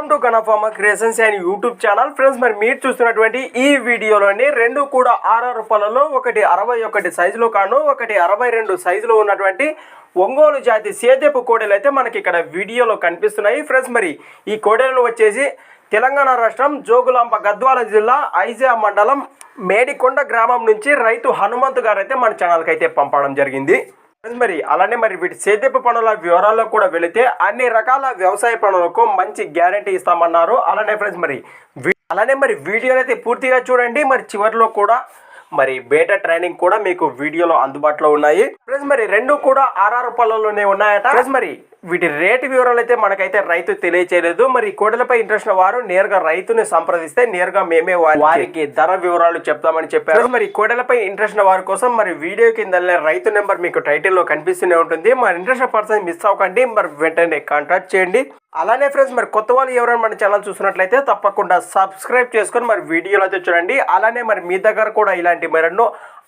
Welcome to గణఫార్మా creations and YouTube channel friends మరి మీరు చూస్తున్నటువంటి ఈ వీడియోలోని రెండు కూడా ఆర్ఆర్ రూపాయలలో ఒకటి అరవై ఒకటి సైజులో కాను ఒకటి అరవై రెండు సైజులో ఉన్నటువంటి ఒంగోలు జాతి సేద్యపు కోడెలు అయితే మనకి ఇక్కడ వీడియోలో కనిపిస్తున్నాయి. ఫ్రెండ్స్ మరి ఈ కోడెలను వచ్చేసి తెలంగాణ రాష్ట్రం జోగులాంబ గద్వాల జిల్లా ఐజా మండలం మేడికొండ గ్రామం నుంచి రైతు హనుమంతు గారు అయితే మన ఛానల్కి అయితే పంపడం జరిగింది. మరి అలానే మరి వీటి సేద్యపు పనుల వివరాల్లో కూడా వెళితే అన్ని రకాల వ్యవసాయ పనులకు మంచి గ్యారంటీ ఇస్తామన్నారు. అలానే ఫ్రెండ్స్ మరి వీ- అలానే మరి వీడియోని అయితే పూర్తిగా చూడండి. మరి చివరిలో కూడా మరి బేటా ట్రైనింగ్ కూడా మీకు వీడియోలో అందుబాటులో ఉన్నాయి. ఫ్రెండ్స్ మరి రెండు కూడా ఆర్ఆర్ రూపాయలలోనే ఉన్నాయట. ఫ్రెండ్స్ మరి వీటి రేటు వివరాలు అయితే మనకైతే రైతు తెలియచేయలేదు. మరి ఈ కోడలపై ఇంట్రెస్ట్ ఉన్న వారు నేరుగా రైతుని సంప్రదిస్తే నేరుగా మేమే వారి- వారికి ధర వివరాలు చెప్తామని చెప్పారు. మరి కోడలపై ఇంట్రెస్ట్ ఉన్న వారి కోసం మరి వీడియో కింద రైతు నెంబర్ మీకు టైటిల్లో కనిపిస్తూనే ఉంటుంది. మరి ఇంట్రెస్ట్ పర్సన్ మిస్ అవ్వకండి. మరి వెంటనే కాంటాక్ట్ చేయండి. అలానే ఫ్రెండ్స్ మరి కొత్త వాళ్ళు ఎవరైనా మన ఛానల్ చూస్తున్నట్లయితే తప్పకుండా సబ్స్క్రైబ్ చేసుకొని మరి వీడియోలు అయితే చూడండి. అలానే మరి మీ దగ్గర కూడా ఇలాంటి మరెన్నో